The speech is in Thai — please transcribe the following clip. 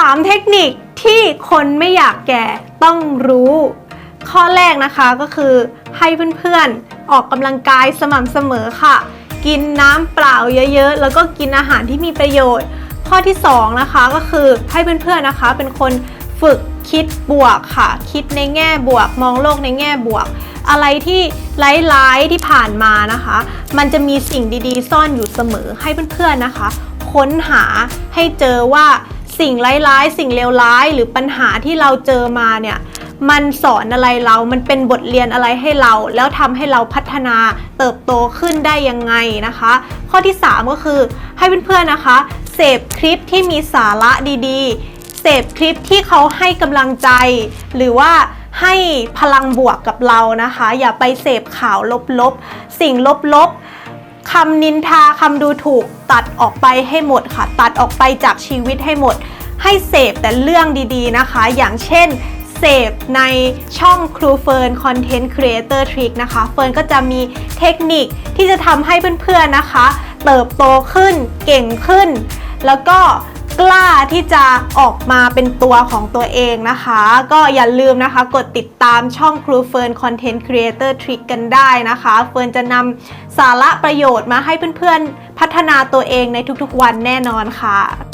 3 เทคนิคที่คนไม่อยากแก่ต้องรู้ ข้อแรกนะคะก็คือให้เพื่อนๆ ออกกำลังกายสม่ำเสมอค่ะ กินน้ำเปล่าเยอะๆ แล้วก็กินอาหารที่มีประโยชน์ ข้อที่ 2 นะคะก็คือให้เพื่อนๆนะคะ เป็นคนฝึกคิดบวกค่ะ คิดในแง่บวก มองโลกในแง่บวก อะไรที่ร้ายๆที่ผ่านมานะคะ มันจะมีสิ่งดีๆ ซ่อนอยู่เสมอให้เพื่อนๆนะคะ ค้นหาให้เจอว่า สิ่งร้ายๆ สิ่งเลวร้ายหรือปัญหาที่เราเจอมาเนี่ยมันสอนอะไรเรา มันเป็นบทเรียนอะไรให้เรา แล้วทำให้เราพัฒนาเติบโตขึ้นได้ยังไงนะคะ ข้อที่ 3 ก็คือให้เพื่อนๆนะคะ เสพคลิปที่มีสาระดีๆ เสพคลิปที่เขาให้กำลังใจ หรือว่าให้พลังบวกกับเรานะคะ อย่าไปเสพข่าวลบๆ สิ่งลบๆ คำนินทาคำดูถูกตัดออกไปให้หมดค่ะ ตัดออกไปจากชีวิตให้หมด ให้เสพแต่เรื่องดีๆนะคะ อย่างเช่นเสพในช่องครูเฟิร์นคอนเทนต์ครีเอเตอร์ทริคนะคะ เฟิร์นก็จะมีเทคนิคที่จะทำให้เพื่อนๆนะคะ เติบโตขึ้นเก่งขึ้น แล้วก็ กล้าที่จะออกมาเป็นตัวของตัวเองนะคะ ก็อย่าลืมนะคะ กดติดตามช่องครูเฟิร์นคอนเทนต์ครีเอเตอร์ทริคกันได้นะคะ เฟิร์นจะนำสาระประโยชน์มาให้เพื่อนๆ พัฒนาตัวเองในทุกๆวันแน่นอนค่ะ